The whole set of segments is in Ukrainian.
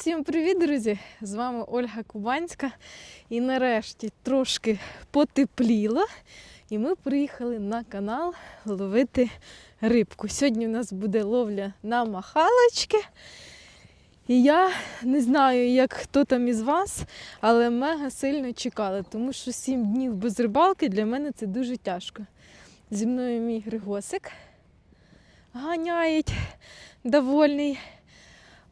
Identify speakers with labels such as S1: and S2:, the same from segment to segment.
S1: Всім привіт, друзі! З вами Ольга Кубанська. І нарешті трошки потепліло. І ми приїхали на канал ловити рибку. Сьогодні у нас буде ловля на махалочки. І я не знаю, як хто там із вас, але мега сильно чекали, тому що 7 днів без рибалки для мене це дуже тяжко. Зі мною мій Григосик ганяють довольний.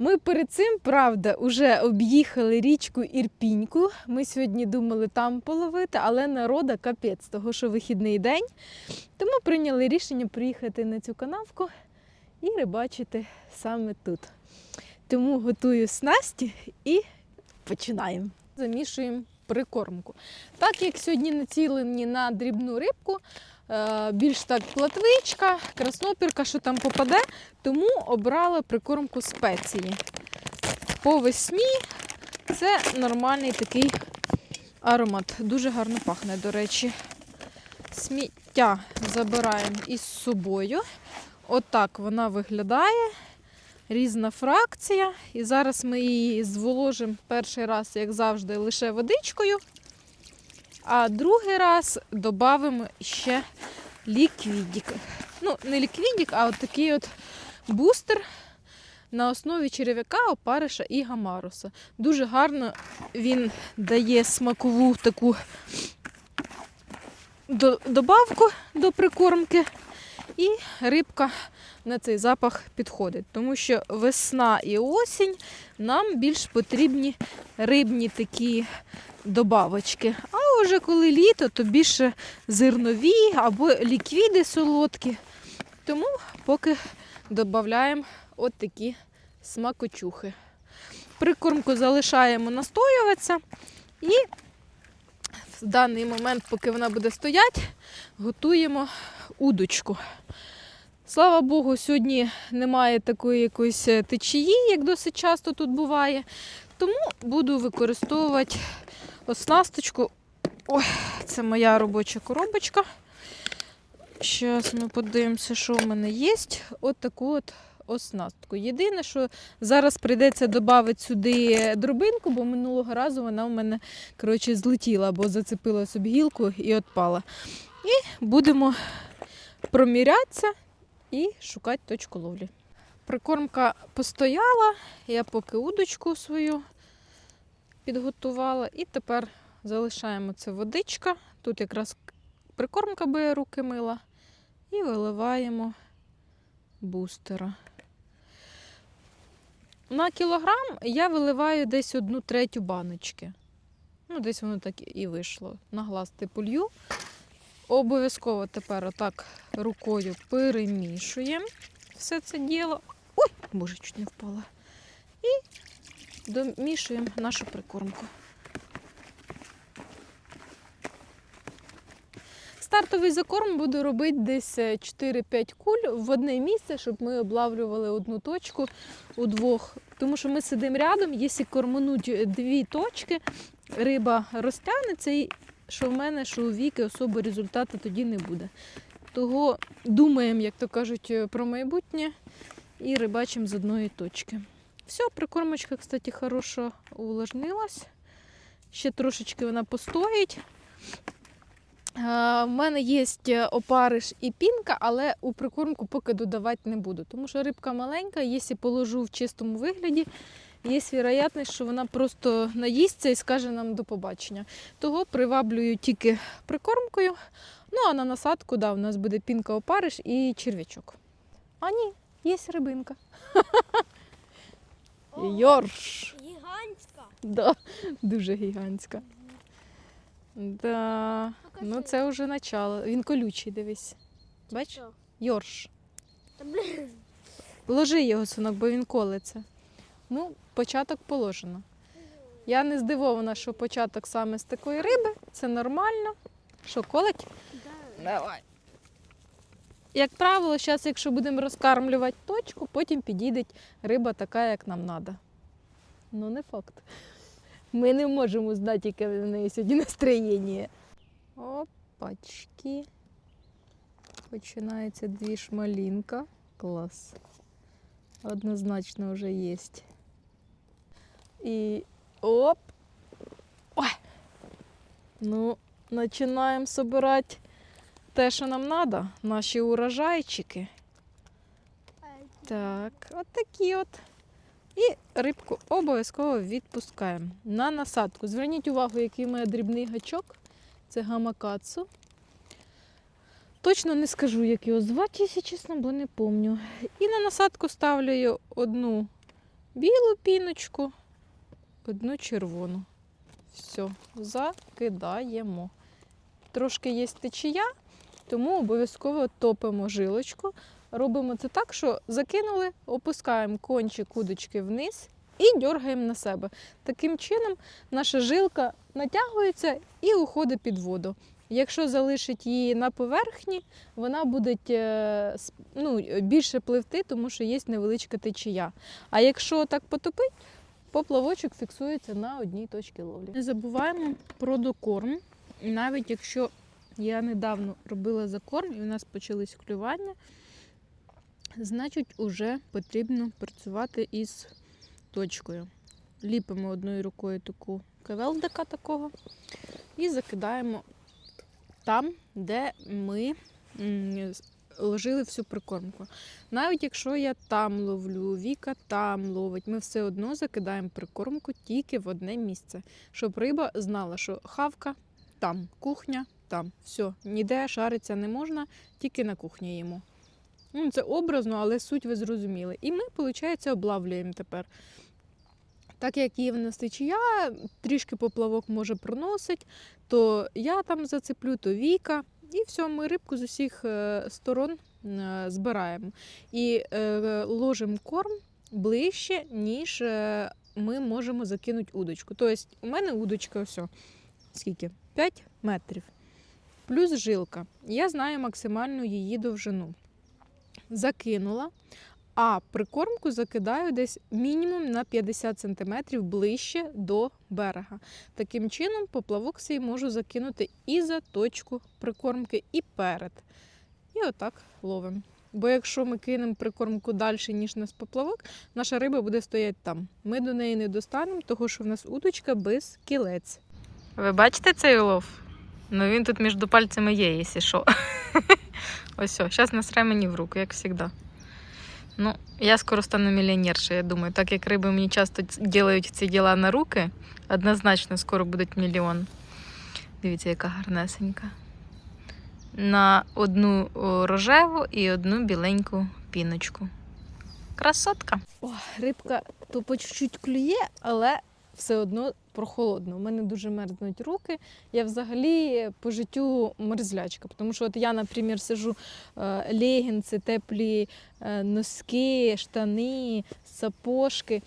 S1: Ми перед цим, правда, вже об'їхали річку Ірпіньку. Ми сьогодні думали там половити, але народа капець, того що вихідний день. Тому прийняли рішення приїхати на цю канавку і рибачити саме тут. Тому готую снасті і починаємо. Замішуємо прикормку. Так як сьогодні націлені на дрібну рибку, більш так платвичка, краснопірка, що там попаде, тому обрала прикормку спеції. По весні це нормальний такий аромат. Дуже гарно пахне, до речі. Сміття забираємо із собою. Отак вона виглядає. Різна фракція. І зараз ми її зволожимо перший раз, як завжди, лише водичкою. А другий раз додамо ще ліквідік. Ну, не ліквідік, а от такий от бустер на основі черев'яка, опариша і гамаруса. Дуже гарно він дає смакову таку до- добавку до прикормки. І рибка на цей запах підходить, тому що весна і осінь нам більш потрібні рибні такі добавочки. А вже коли літо, то більше зернові або ліквіди солодкі. Тому поки додаємо от такі смакочухи. Прикормку залишаємо настоюватися і в даний момент, поки вона буде стояти, готуємо удочку. Слава Богу, сьогодні немає такої якоїсь е, течії, як досить часто тут буває. Тому буду використовувати оснасточку. Ой, це моя робоча коробочка. Зараз ми подивимося, що в мене є. От таку от оснастку. Єдине, що зараз прийдеться додати сюди дробинку, бо минулого разу вона в мене коротше, злетіла, бо зацепила собі гілку і відпала. І будемо промірятися і шукати точку ловлі. Прикормка постояла, я поки удочку свою підготувала. І тепер залишаємо це водичка. Тут якраз прикормка, я руки мила. І виливаємо бустера. На кілограм я виливаю десь одну третю баночки. Ну, десь воно так і вийшло. На глаз типу лью. Обов'язково тепер отак рукою перемішуємо все це діло. Ой, боже, чуть не впала. І домішуємо нашу прикормку. Стартовий закорм буду робити десь е, 4-5 куль в одне місце, щоб ми облавлювали одну точку удвох. Тому що ми сидимо рядом, якщо кормануть дві точки, риба розтягнеться і що в мене, що у віки особо результату тоді не буде. Того думаємо, як то кажуть, е, про майбутнє і рибачимо з одної точки. Все, прикормочка, кстати, хорошо увлажнилась. Ще трошечки вона постоїть. У мене є опариш і пінка, але у прикормку поки додавати не буду, тому що рибка маленька, якщо положу в чистому вигляді, є вероятність, що вона просто наїсться і скаже нам до побачення. Того приваблюю тільки прикормкою. Ну а на насадку да, у нас буде пінка опариш і черв'ячок. А ні, є рибинка. Йорш.
S2: Гігантська.
S1: Да, дуже гігантська. Да. Ну це вже начало. Він колючий, дивись. Бач?
S2: Що?
S1: Йорш.
S2: Та блін.
S1: Ложи його, синок, бо він колиться. Ну, початок положено. Я не здивована, що початок саме з такої риби. Це нормально. Що, колить? Давай. Як правило, зараз, якщо будемо розкармлювати точку, потім підійде риба така, як нам треба. Ну, не факт. Ми не можемо знати, яке в неї сьогодні настроєння. Опачки. Починається дві шмалінка. Клас. Однозначно вже є. і оп. Ой. Ну, починаємо збирати те, що нам треба, наші урожайчики. Так, от такі от. І рибку обов'язково відпускаємо на насадку. Зверніть увагу, який має дрібний гачок. Це гамакацу. Точно не скажу, як його звати, якщо чесно, бо не пам'ятаю. І на насадку ставлю одну білу піночку, одну червону. Все, закидаємо. Трошки є течія, тому обов'язково топимо жилочку. Робимо це так, що закинули, опускаємо кончик удочки вниз і дергаємо на себе. Таким чином наша жилка натягується і уходить під воду. Якщо залишить її на поверхні, вона буде е, ну, більше пливти, тому що є невеличка течія. А якщо так потопить, поплавочок фіксується на одній точці ловлі. Не забуваємо про докорм. Навіть якщо я недавно робила закорм і у нас почались клювання, значить вже потрібно працювати із точкою. Ліпимо одною рукою таку кавелдика такого і закидаємо там, де ми ложили всю прикормку. Навіть якщо я там ловлю, Віка там ловить, ми все одно закидаємо прикормку тільки в одне місце, щоб риба знала, що хавка там, кухня там. Все, ніде шариться не можна, тільки на кухні їмо. Ну, це образно, але суть ви зрозуміли. І ми, виходить, облавлюємо тепер. Так як є в нас трішки поплавок може проносить, то я там зацеплю, то Віка. І все, ми рибку з усіх е, сторон е, збираємо. І е, ложимо корм ближче, ніж ми можемо закинути удочку. Тобто, у мене удочка ось, скільки? 5 метрів. Плюс жилка. Я знаю максимальну її довжину. Закинула, а прикормку закидаю десь мінімум на 50 см ближче до берега. Таким чином, поплавок свій можу закинути і за точку прикормки, і перед. І отак ловимо. Бо якщо ми кинемо прикормку далі, ніж наш поплавок, наша риба буде стояти там. Ми до неї не достанемо, тому що в нас удочка без кілець. Ви бачите цей улов? Ну він тут між пальцями є, якщо що. Ось зараз насре мені в руку, як завжди. Ну, я скоро стану мільйонершою, я думаю. Так як риби мені часто роблять ці діла на руки, однозначно скоро буде мільйон. Дивіться, яка гарнесенька. На одну рожеву і одну біленьку піночку. Красотка. О, рибка то по чуть-чуть клює, але все одно прохолодно. У мене дуже мерзнуть руки. Я взагалі по життю мерзлячка. Тому що от я, наприклад, сижу е, легінці, теплі е, носки, штани, сапожки.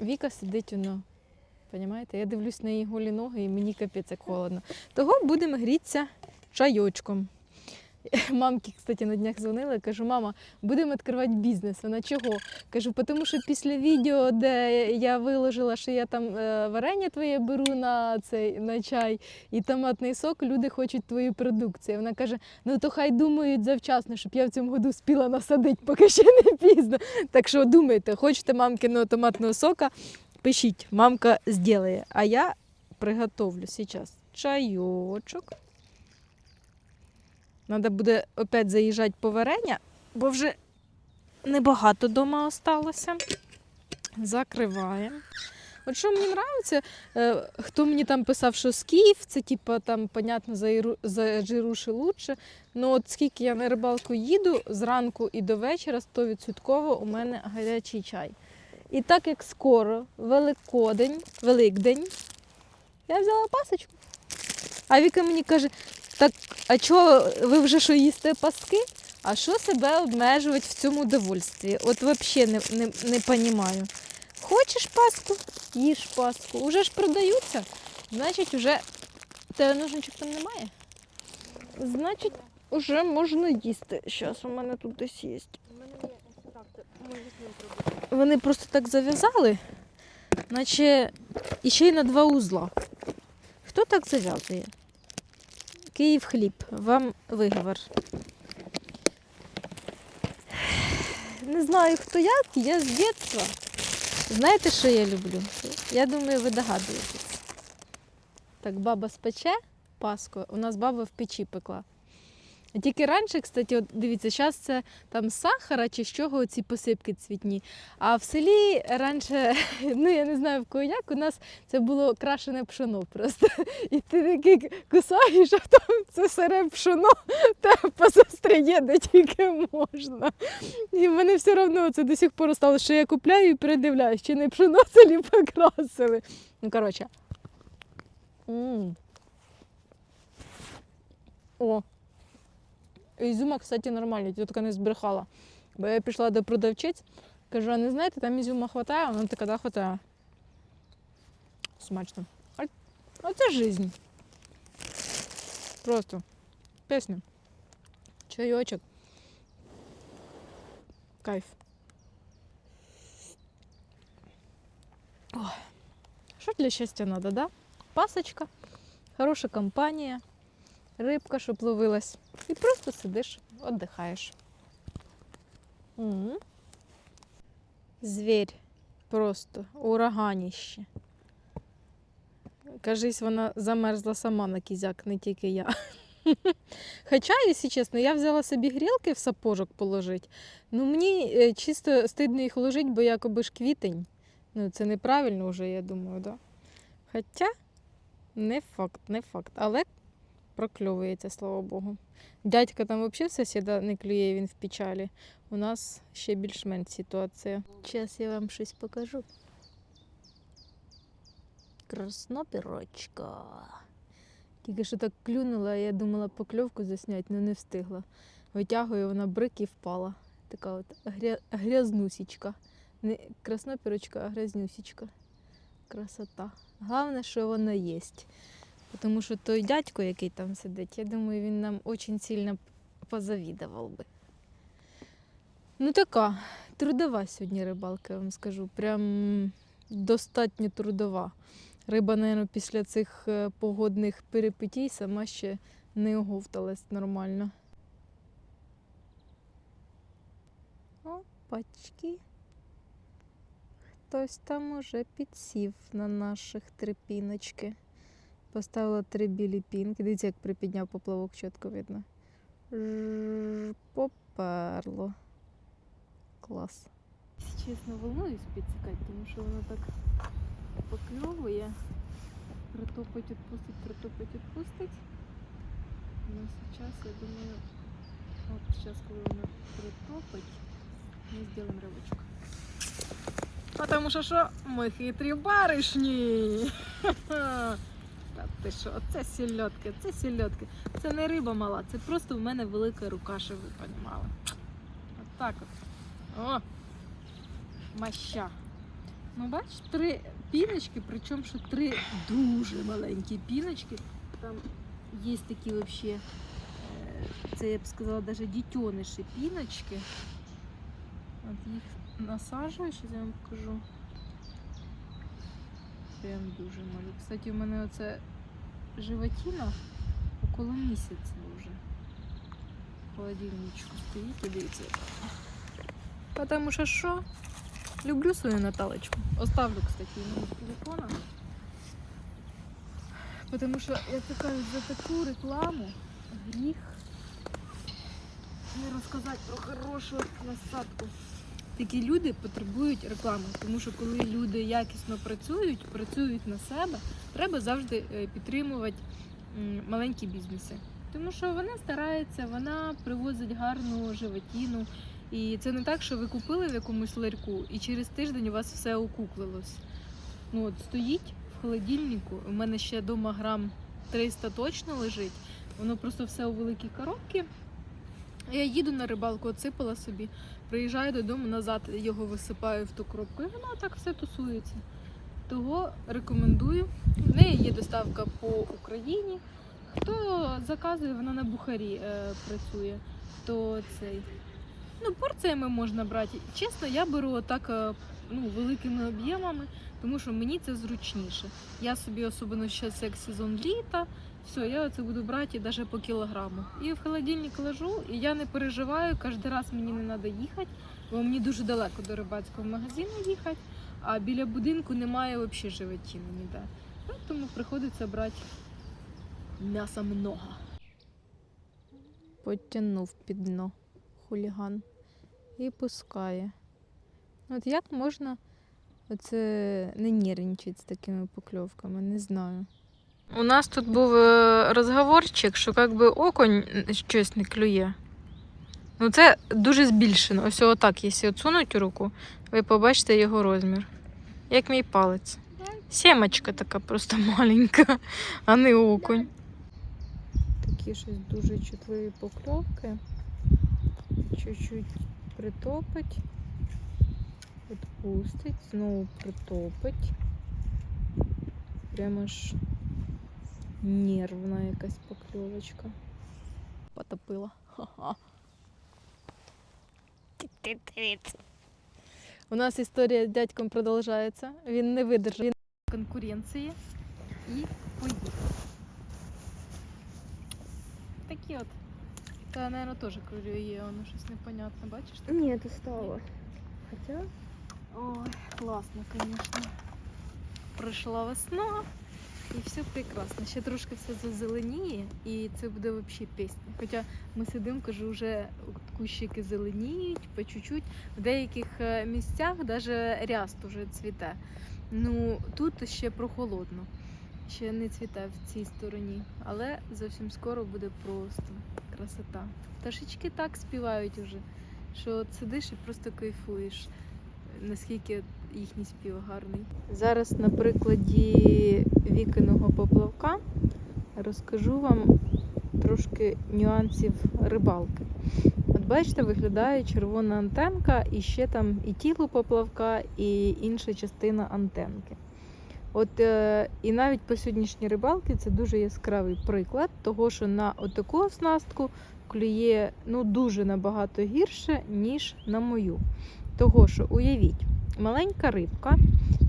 S1: Віка сидить воно. Понімаєте? Я дивлюсь на її голі ноги і мені капець як холодно. Того будемо грітися чайочком. Мамки, кстати, на днях дзвонила, кажу, мама, будемо відкривати бізнес. Вона чого? Кажу, тому що після відео, де я виложила, що я там е, варення твоє беру на цей на чай і томатний сок, люди хочуть твою продукцію. Вона каже: ну то хай думають завчасно, щоб я в цьому году спіла насадити, поки ще не пізно. Так що думайте, хочете мамкиного томатного сока, пишіть, мамка зробить. А я приготовлю зараз чайочок. Треба буде опять заїжджати по варення, бо вже небагато вдома осталося. Закриваємо. От що мені подобається, е, хто мені там писав, що скіф, це типа там, понятно, за жируші лучше. Ну от скільки я на рибалку їду, зранку і до вечора 100% у мене гарячий чай. І так як скоро Великодень, Великдень, я взяла пасочку. А Віка мені каже, так, а чого ви вже що їсте паски? А що себе обмежувати в цьому довольстві? От взагалі не, не, не розумію. Хочеш паску? Їж паску. Уже ж продаються. Значить, вже тебе ножничок там немає. Значить, вже можна їсти. Зараз у мене тут десь є. Вони просто так зав'язали, наче і ще й на два узла. Хто так зав'язує? Київ хліб, вам виговор. Не знаю хто як, я з дитинства. Знаєте, що я люблю? Я думаю, ви догадуєтесь. Так, баба спече паску. У нас баба в печі пекла. Тільки раніше, кстати, от дивіться, зараз це там з сахара чи з чого ці посипки цвітні. А в селі раніше, ну я не знаю в кого як, у нас це було крашене пшоно просто. І ти такий кусаєш, а там це сире пшоно, та позастріє де тільки можна. І в мене все одно це до сих пор осталось, що я купляю і передивляюсь, чи не пшоно це лі покрасили. Ну, коротше. О. Ізюма, кстати, нормальний, тітка не збрехала. Бо я пішла до продавчиць, кажу, а не знаєте, там ізюма хватає? Вона така, да, хватає. Смачно. А, а це жизнь. Просто. Пісня. Чайочок. Кайф. Ой. Що для щастя треба, да? Пасочка, хороша компанія, Рибка, щоб ловилась. І просто сидиш, віддихаєш. Звір. Просто ураганіще. Кажись, вона замерзла сама на кізяк, не тільки я. Хоча, якщо чесно, я взяла собі грілки в сапожок положити. Ну мені е, чисто стидно їх ложити, бо якоби ж квітень. Ну, це неправильно вже, я думаю, да? Хоча не факт, не факт. Але прокльовується, слава Богу. Дядька там взагалі сусіда не клює, він в печалі. У нас ще більш-менш ситуація. Зараз я вам щось покажу. Краснопірочка. Тільки що так клюнула, я думала покльовку засняти, але не встигла. Витягую, вона брик і впала. Така от гря... грязнусічка. Не краснопірочка, а грязнюсічка. Красота. Головне, що вона є. Тому що той дядько, який там сидить, я думаю, він нам дуже сильно позавідував би. Ну, така трудова сьогодні рибалка, я вам скажу. Прям достатньо трудова. Риба, мабуть, після цих е, погодних перипетій сама ще не оговталась нормально. Опачки. Хтось там уже підсів на наших три піночки. Поставила три білі пінки. Дивіться, як припідняв поплавок, чітко видно. Поперло. Клас. Чесно, волнуюсь підсікати, тому що воно так покльовує. Притопить, відпустить, притопить, відпустить. Ну, зараз, я думаю, от зараз, коли воно притопить, ми зробимо ривочку. Потому що що? Ми хитрі баришні. Та ти що, це сільотки, це сільотки. Це не риба мала, це просто в мене велика рука, щоб ви розуміли. От от. О! Маща. Ну, бачиш, три піночки, причому що три дуже маленькі піночки. Там є такі взагалі, це я б сказала, навіть дітьониші піночки. От їх насаджую, зараз я вам покажу. Прям дуже малі. Кстати, у мене оце животина около місяця вже. В холодильничку стоїть і дивіться. Потому що що? Люблю свою Наталочку. Оставлю, кстати, номер телефона. Потому що я така за таку рекламу гріх не розказати про хорошу насадку. Такі люди потребують реклами, тому що коли люди якісно працюють, працюють на себе, треба завжди е, підтримувати маленькі бізнеси. Тому що вона старається, вона привозить гарну животіну. І це не так, що ви купили в якомусь ларьку, і через тиждень у вас все окуклилось. Ну от стоїть в холодильнику, у мене ще вдома грам 300 точно лежить, воно просто все у великій коробці. Я їду на рибалку, отсипала собі, приїжджаю додому назад, його висипаю в ту коробку, і воно так все тусується. Того рекомендую. В неї є доставка по Україні. Хто заказує, вона на бухарі е, працює, то цей. Ну, порціями можна брати. Чесно, я беру отак е, ну, великими об'ємами, тому що мені це зручніше. Я собі особливо зараз як сезон літа, все, я це буду брати навіть по кілограму. І в холодильник ложу, і я не переживаю, кожен раз мені не треба їхати, бо мені дуже далеко до рибацького магазину їхати. а біля будинку немає взагалі животини ніде. Ну, Тому приходиться брати м'яса много. Потягнув під дно хуліган і пускає. От як можна оце не нервничати з такими покльовками, не знаю. У нас тут був е, розговорчик, що якби оконь щось не клює. Ну це дуже збільшено. Ось отак, якщо отсунуть руку, ви побачите його розмір. Як мій палець. Сімочка така просто маленька, а не окунь. Такі щось дуже чутливі покльовки. Чуть-чуть притопить, відпустить, знову притопить. Прямо ж нервна якась покльовочка. Потопила. Ха-ха. У нас історія з дядьком продовжується. Він не видержав він конкуренції і поїхав. Такі от. Та, мабуть, теж клює, воно щось непонятне, бачиш?
S2: Ні, достало. Хоча
S1: Ой, класно, звісно. Пройшла весна І все прекрасно. Ще трошки все зазеленіє, і це буде взагалі пісня. Хоча ми сидимо, кажу, вже кущики зеленіють по чуть-чуть. В деяких е, місцях навіть ряст уже цвіте. Ну тут ще прохолодно. Ще не цвіте в цій стороні, але зовсім скоро буде просто красота. Пташечки так співають уже, що от сидиш і просто кайфуєш наскільки їхній спів гарний. Зараз на прикладі вікиного поплавка розкажу вам трошки нюансів рибалки. От бачите, виглядає червона антенка, і ще там і тіло поплавка, і інша частина антенки. От е, і навіть по сьогоднішній рибалці це дуже яскравий приклад того, що на отаку оснастку клює ну дуже набагато гірше, ніж на мою. Того, що уявіть, маленька рибка,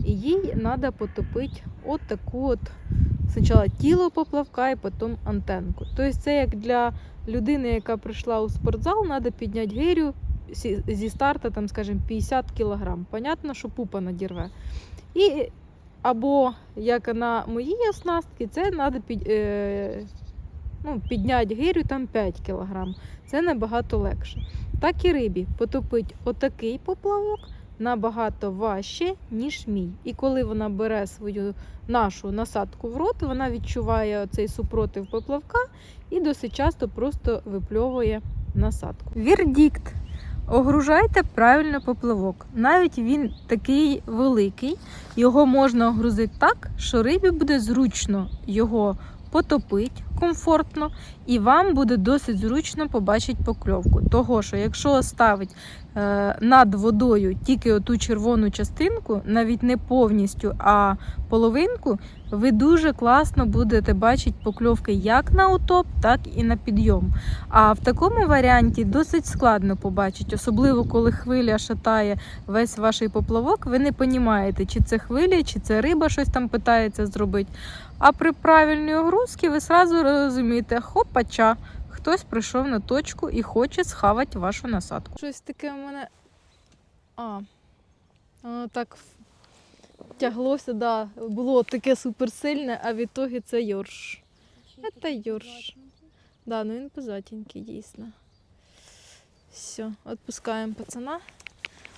S1: і їй треба потопити от таку от спочатку тіло поплавка і потім антенку. Тобто це як для людини, яка прийшла у спортзал, треба підняти гирю зі- старту, там, скажімо, 50 кг. Понятно, що пупа надірве. І або як на моїй оснастці, це треба під, е, ну, підняти гирю там 5 кг. Це набагато легше. Так і рибі потопить отакий поплавок набагато важче, ніж мій. І коли вона бере свою нашу насадку в рот, вона відчуває цей супротив поплавка і досить часто просто випльовує насадку. Вірдікт. Огружайте правильно поплавок. Навіть він такий великий, його можна огрузити так, що рибі буде зручно його потопити комфортно, і вам буде досить зручно побачити покльовку. Того, що якщо ставить е, над водою тільки оту червону частинку, навіть не повністю, а половинку, ви дуже класно будете бачити покльовки як на утоп, так і на підйом. А в такому варіанті досить складно побачити, особливо коли хвиля шатає весь ваш поплавок, ви не розумієте, чи це хвиля, чи це риба щось там питається зробити. А при правильній огрузці ви сразу розумієте, хопача, хтось прийшов на точку і хоче схавати вашу насадку. Щось таке в мене. А, воно так тяглося, да. було таке суперсильне, а в ітогі це йорш. Це йорш. Да, ну він позатенький, дійсно. Все, відпускаємо пацана.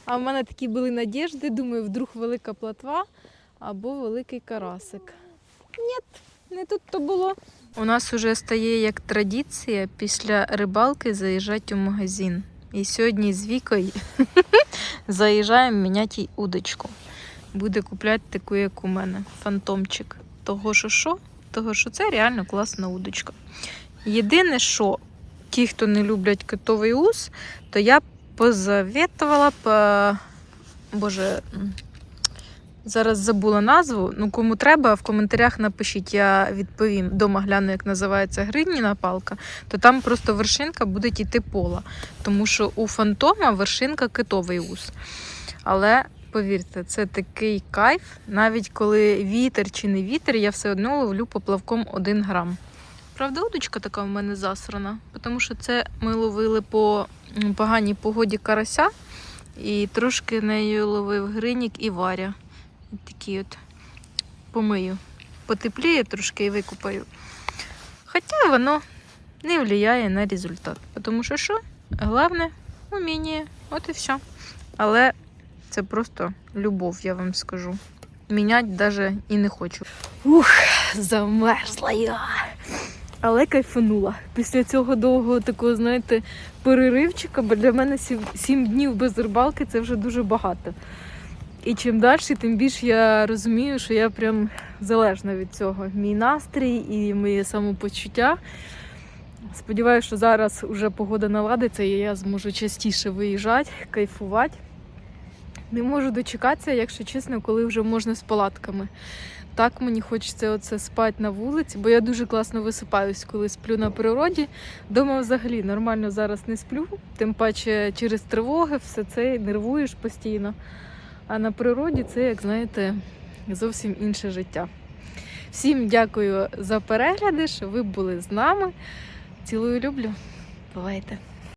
S1: А в мене такі були надіжди, думаю, вдруг велика платва або великий карасик. Ні, не тут то було. У нас вже стає як традиція після рибалки заїжджати у магазин. І сьогодні з Вікою заїжджаємо міняти їй удочку. Буде купляти таку, як у мене, фантомчик. Того, що що? Того, що це реально класна удочка. Єдине, що ті, хто не люблять китовий ус, то я б позаветувала б. е, Боже, зараз забула назву. Ну, кому треба, в коментарях напишіть, я відповім. Дома гляну, як називається гривніна палка, то там просто вершинка буде йти пола. Тому що у фантома вершинка китовий ус. Але повірте, це такий кайф. Навіть коли вітер чи не вітер, я все одно ловлю поплавком 1 грам. Правда, удочка така в мене засрана, тому що це ми ловили по поганій погоді карася, і трошки нею ловив гринік і варя. Такі от помию. Потепліє трошки і викупаю. Хоча воно не впливає на результат. Тому що що? Головне уміння. От і все. Але це просто любов, я вам скажу. Міняти навіть і не хочу. Ух, замерзла я. Але кайфанула. Після цього довгого такого, знаєте, переривчика, бо для мене сім, сім днів без рибалки це вже дуже багато. І чим далі, тим більше я розумію, що я прям залежна від цього. Мій настрій і моє самопочуття. Сподіваюся, що зараз вже погода наладиться і я зможу частіше виїжджати, кайфувати. Не можу дочекатися, якщо чесно, коли вже можна з палатками. Так мені хочеться оце спати на вулиці, бо я дуже класно висипаюсь, коли сплю на природі. Дома взагалі нормально зараз не сплю, тим паче через тривоги, все це нервуєш постійно. А на природі це, як знаєте, зовсім інше життя. Всім дякую за перегляди, що ви були з нами. Цілую люблю. Бувайте!